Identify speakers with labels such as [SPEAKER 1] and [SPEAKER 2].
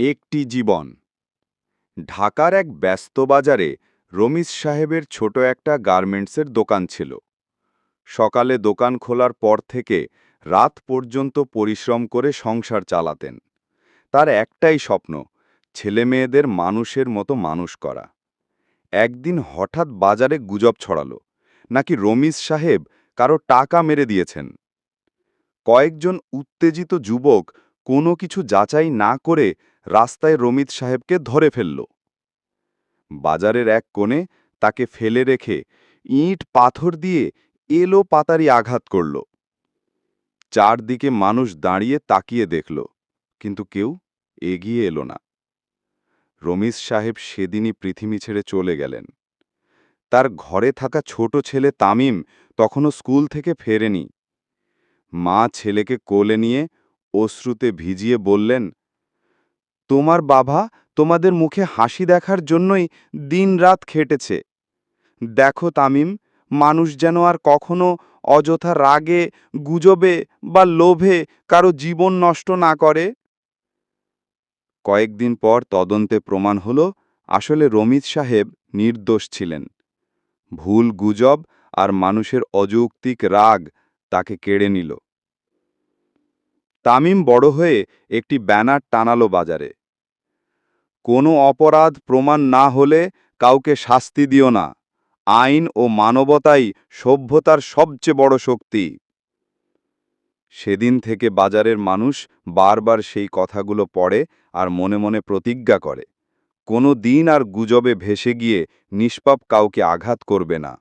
[SPEAKER 1] একটি জীবন। ঢাকার এক ব্যস্ত বাজারে রমিজ সাহেবের ছোট একটা গার্মেন্টসের দোকান ছিল। সকালে দোকান খোলার পর থেকে রাত পর্যন্ত পরিশ্রম করে সংসার চালাতেন। তার একটাই স্বপ্ন, ছেলেমেয়েদের মানুষের মতো মানুষ করা। একদিন হঠাৎ বাজারে গুজব ছড়ালো, নাকি রমিজ সাহেব কারও টাকা মেরে দিয়েছেন। কয়েকজন উত্তেজিত যুবক কোনো কিছু যাচাই না করে রাস্তায় রমিত সাহেবকে ধরে ফেলল। বাজারের এক কোণে তাকে ফেলে রেখে ইট, পাথর দিয়ে এলো পাতারি আঘাত করল। চারদিকে মানুষ দাঁড়িয়ে তাকিয়ে দেখল, কিন্তু কেউ এগিয়ে এলো না। রমিজ সাহেব সেদিনই পৃথিবী ছেড়ে চলে গেলেন। তার ঘরে থাকা ছোট ছেলে তামিম তখনও স্কুল থেকে ফেরেনি। মা ছেলেকে কোলে নিয়ে অশ্রুতে ভিজিয়ে বললেন, তোমার বাবা তোমাদের মুখে হাসি দেখার জন্যই দিনরাত খেটেছে। দেখো তামিম, মানুষ যেন আর কখনো অযথা রাগে, গুজবে বা লোভে কারও জীবন নষ্ট না করে। কয়েকদিন পর তদন্তে প্রমাণ হল, আসলে রমিত সাহেব নির্দোষ ছিলেন। ভুল গুজব আর মানুষের অযৌক্তিক রাগ তাকে কেড়ে নিল। তামিম বড় হয়ে একটি ব্যানার টানালো বাজারে। কোনো অপরাধ প্রমাণ না হলে কাউকে শাস্তি দিও না। আইন ও মানবতাই সভ্যতার সবচেয়ে বড় শক্তি। সেদিন থেকে বাজারের মানুষ বারবার সেই কথাগুলো পড়ে আর মনে মনে প্রতিজ্ঞা করে। কোনো দিন আর গুজবে ভেসে গিয়ে নিষ্পাপ কাউকে আঘাত করবে না।